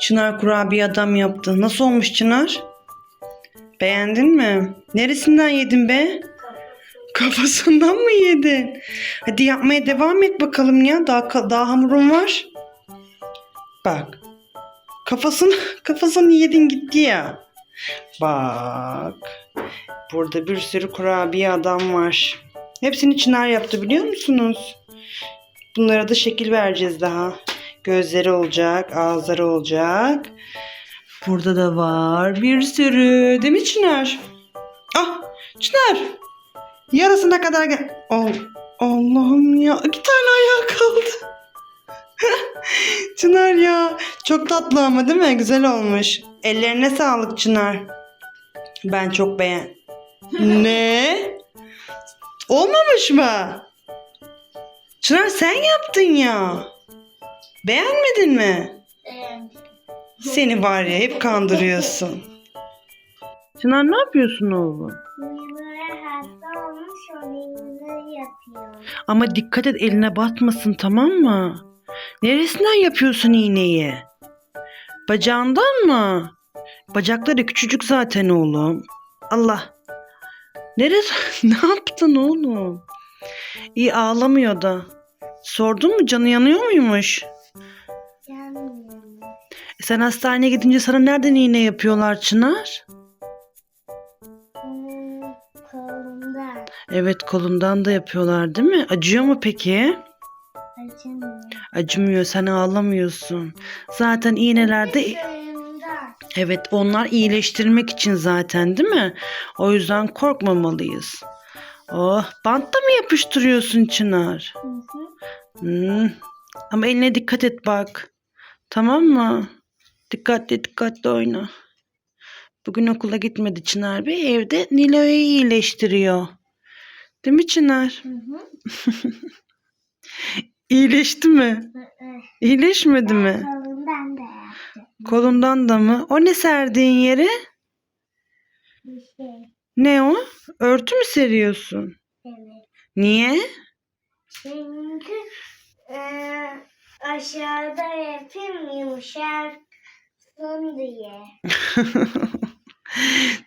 Çınar kurabiye adam yaptı. Nasıl olmuş Çınar? Beğendin mi? Neresinden yedin be? Kafasından mı yedin? Hadi yapmaya devam et bakalım ya. Daha daha hamurun var. Bak. Kafasını kafasını yedin gitti ya. Bak. Burada bir sürü kurabiye adam var. Hepsini Çınar yaptı biliyor musunuz? Bunlara da şekil vereceğiz daha. Gözleri olacak, ağızları olacak. Burada da var bir sürü. Değil mi Çınar? Ah Çınar. Yarısına kadar gel. Al- Allah'ım ya. iki tane ayağı kaldı. Çınar ya. Çok tatlı ama değil mi? Güzel olmuş. Ellerine sağlık Çınar. Ben çok beğen. ne? Olmamış mı? Çınar sen yaptın ya. Beğenmedin mi? Seni var ya hep kandırıyorsun. Çınar ne yapıyorsun oğlum? Mimara hasta olmuş onu yapıyor. Ama dikkat et eline batmasın tamam mı? Neresinden yapıyorsun iğneyi? Bacağından mı? Bacakları küçücük zaten oğlum. Allah. Neresi? ne yaptın oğlum? İyi ağlamıyor da. Sordun mu canı yanıyor muymuş? Sen hastaneye gidince sana nereden iğne yapıyorlar Çınar? Hmm, kolumda Evet kolundan da yapıyorlar değil mi? Acıyor mu peki? acımıyor. Acımıyor sen ağlamıyorsun. Zaten iğnelerde evet onlar iyileştirmek için zaten değil mi? O yüzden korkmamalıyız. Oh bantta mı yapıştırıyorsun Çınar? Hı hı. Hmm. Ama eline dikkat et bak. Tamam mı? Dikkatli dikkatli oyna. Bugün okula gitmedi Çınar Bey. Evde Nilo'yu iyileştiriyor. Değil mi Çınar? Hı hı. İyileşti mi? Hı hı. İyileşmedi mi? Kolumdan da yaptım. Kolundan da mı? O ne serdiğin yere? Bir şey. Ne o? Örtü mü seriyorsun? Evet. Niye? Çünkü eee, aşağıda yapayım yumuşaksın diye.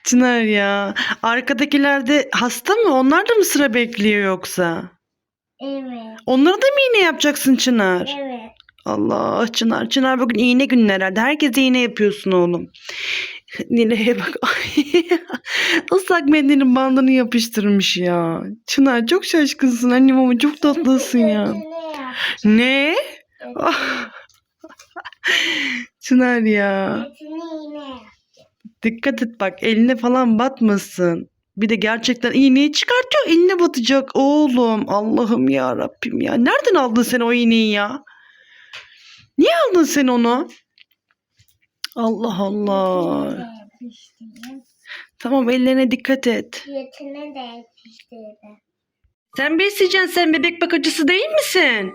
Çınar ya. Arkadakiler de hasta mı? Onlar da mı sıra bekliyor yoksa? Evet. Onlara da mı iğne yapacaksın Çınar? Evet. Allah Çınar. Çınar bugün iğne günü herhalde. Herkese iğne yapıyorsun oğlum. Nile'ye bak. Islak mendilin bandını yapıştırmış ya. Çınar çok şaşkınsın annem ama çok tatlısın ya. Ne? Ah. Çınar ya. Dikkat et bak eline falan batmasın. Bir de gerçekten iğneyi çıkartıyor eline batacak oğlum. Allah'ım ya Rabbim ya. Nereden aldın sen o iğneyi ya? Niye aldın sen onu? Allah Allah. Tamam ellerine dikkat et. Sen besleyeceksin sen bebek bakıcısı değil misin?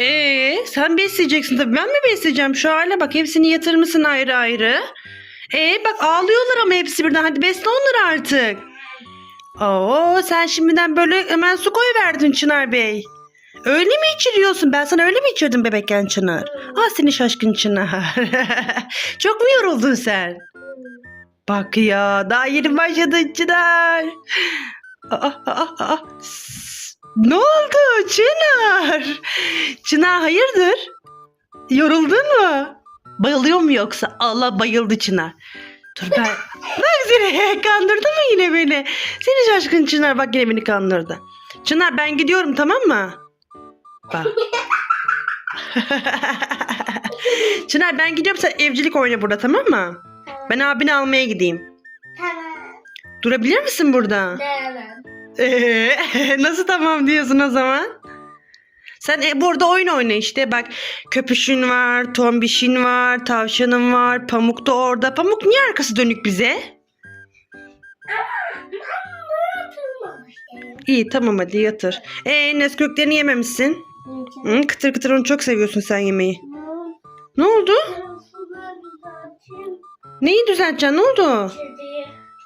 Ee, sen besleyeceksin tabii. Ben mi besleyeceğim? Şu hale bak hepsini yatırmışsın ayrı ayrı. Ee, bak ağlıyorlar ama hepsi birden. Hadi besle onları artık. Oo, sen şimdiden böyle hemen su koy verdin Çınar Bey. Öyle mi içiriyorsun? Ben sana öyle mi içirdim bebekken Çınar? Ah seni şaşkın Çınar. Çok mu yoruldun sen? Bak ya daha yeni başladın Çınar. Aa, aa, aa. Sss, Ne oldu Çınar? Çınar hayırdır? Yoruldun mu? Bayılıyor mu yoksa? Allah bayıldı Çınar. Dur ben... Bak seni kandırdı mı yine beni? Seni şaşkın Çınar bak yine beni kandırdı. Çınar ben gidiyorum tamam mı? Bak. Çınar ben gidiyorum sen evcilik oyna burada tamam mı? Ben abini almaya gideyim. Tamam. Durabilir misin burada? Tamam. Ee, nasıl tamam diyorsun o zaman? Sen e, burada oyun oyna işte bak köpüşün var, tombişin var, tavşanın var, pamuk da orada. Pamuk niye arkası dönük bize? İyi tamam hadi yatır. Ee Nesquik'lerini yememişsin. Hı, kıtır kıtır onu çok seviyorsun sen yemeği. Ne oldu? Neyi düzelteceksin ne oldu?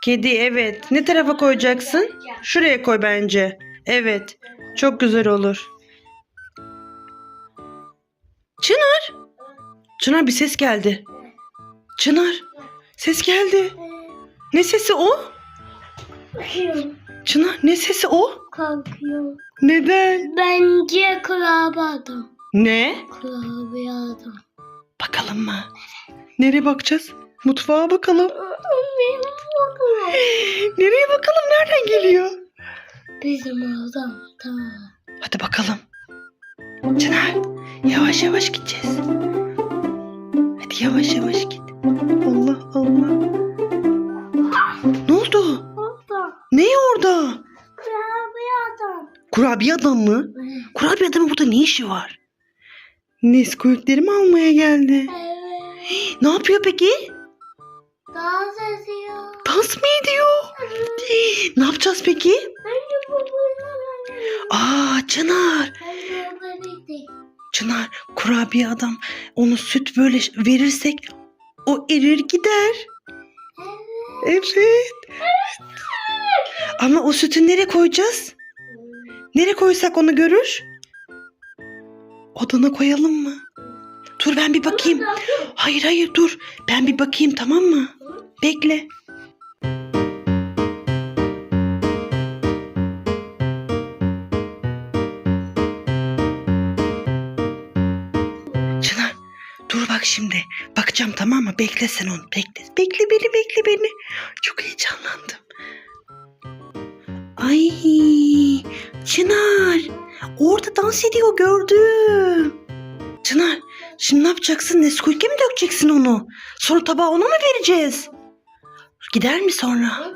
Kedi evet. Ne tarafa koyacaksın? Şuraya koy bence. Evet. Çok güzel olur. Çınar. Çınar bir ses geldi. Çınar ses geldi. Ne sesi o? Çınar ne sesi o? Kalkıyor. Neden? Bence kurabiye adam. Ne? Kurabiye adam. Bakalım mı? Nereye bakacağız? Mutfağa bakalım. Benim. Nereye bakalım? Nereden geliyor? Bizim. Tamam. Hadi bakalım. Çınar yavaş yavaş gideceğiz. Hadi yavaş yavaş git. Allah Allah. Ne oldu? Orada. Ne orada? Kurabiye adam. Kurabiye adam mı? Kurabiye adamın burada ne işi var? Nesquik'leri mi almaya geldi? Evet. Ne yapıyor peki? Dans ediyor. Dans mı ediyor? Ne yapacağız peki? Aa Çınar. Çınar kurabiye adam onu süt böyle verirsek o erir gider. Evet. Evet. Ama o sütü nereye koyacağız? Nereye koysak onu görür? Odana koyalım mı? Dur ben bir bakayım. Hayır hayır dur. Ben bir bakayım tamam mı? Bekle. Çınar dur bak şimdi. Bakacağım tamam mı? Bekle sen onu. Bekle. Bekle beni bekle beni. Çok heyecanlandım. Ay Çınar. Orada dans ediyor gördüm. Çınar şimdi ne yapacaksın? Nesquik'e mi dökeceksin onu? Sonra tabağı ona mı vereceğiz? Gider mi sonra?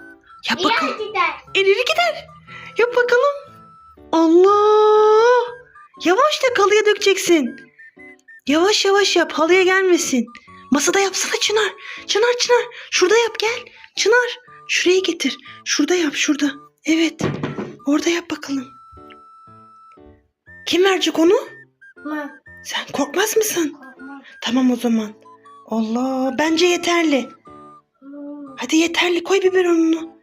Yap bakalım. Gider. Eleri gider. Yap bakalım. Allah. Yavaş da kalıya dökeceksin. Yavaş yavaş yap halıya gelmesin. Masada yapsana Çınar. Çınar Çınar. Şurada yap gel. Çınar. Şuraya getir. Şurada yap şurada. Evet. Orada yap bakalım. Kim verecek onu? Ama Sen korkmaz mısın? Tamam o zaman. Allah bence yeterli. Hadi yeterli koy biberonunu.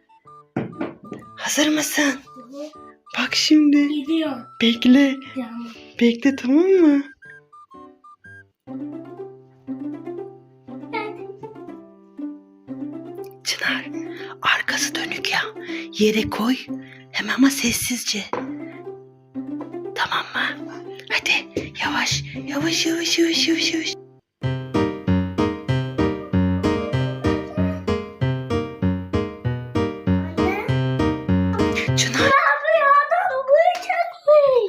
Hazır mısın? Bak şimdi. Gidiyor. Bekle. Canım. Bekle tamam mı? Çınar arkası dönük ya. Yere koy. Hemen ama sessizce. Tamam mı? Hadi yavaş yavaş yavaş yavaş yavaş yavaş.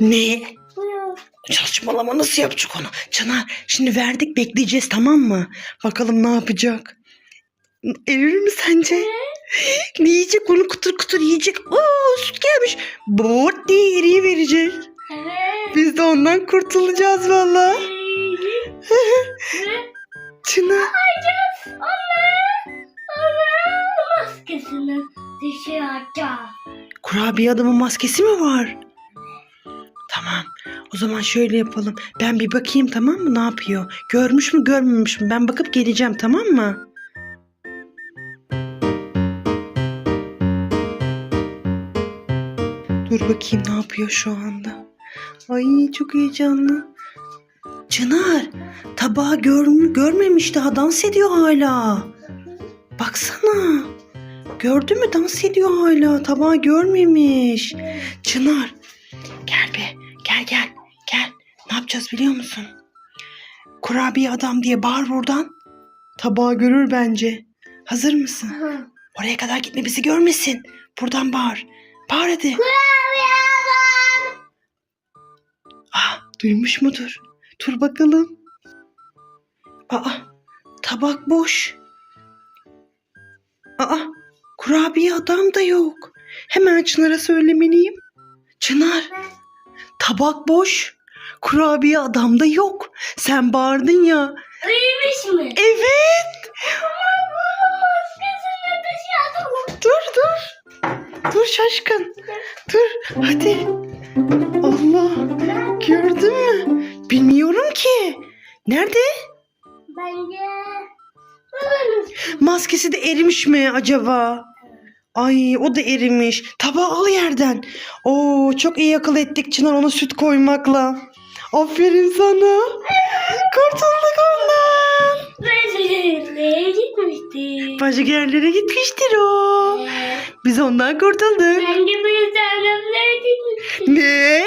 Ne? Saçmalama nasıl yapacak onu? Çınar şimdi verdik bekleyeceğiz tamam mı? Bakalım ne yapacak? Erir mi sence? Ne yiyecek onu kutur kutur yiyecek. Oo süt gelmiş. Bort diye eriyi verecek. Biz de ondan kurtulacağız valla. Çınar. Anne. Anne. Maskesini dışarı atacağız. Kurabiye adamın maskesi mi var? O zaman şöyle yapalım. Ben bir bakayım tamam mı ne yapıyor? Görmüş mü görmemiş mi? Ben bakıp geleceğim tamam mı? Dur bakayım ne yapıyor şu anda. Ay çok heyecanlı. Çınar tabağı gör, görmemiş daha dans ediyor hala. Baksana. Gördü mü dans ediyor hala. Tabağı görmemiş. Çınar. Gel be. Gel gel. Yapacağız biliyor musun? Kurabiye adam diye bağır buradan. Tabağı görür bence. Hazır mısın? Hı. Oraya kadar gitme bizi görmesin. Buradan bağır. Bağır hadi. Ah duymuş mudur? Dur bakalım. Aa tabak boş. Aa kurabiye adam da yok. Hemen Çınar'a söylemeliyim. Çınar tabak boş. Kurabiye adam da yok. Sen bağırdın ya. Uyumuş mu? Evet. Dur dur. Dur şaşkın. Dur hadi. Allah gördün mü? Bilmiyorum ki. Nerede? Bence. Maskesi de erimiş mi acaba? Ay o da erimiş. Tabağı al yerden. Oo çok iyi akıl ettik Çınar ona süt koymakla. Aferin sana. Kurtulduk ondan. Başakşehir'e gitmişti. Başka yerlere gitmiştir o. Biz ondan kurtulduk. Ben de bir tane gitmiştim. Ne?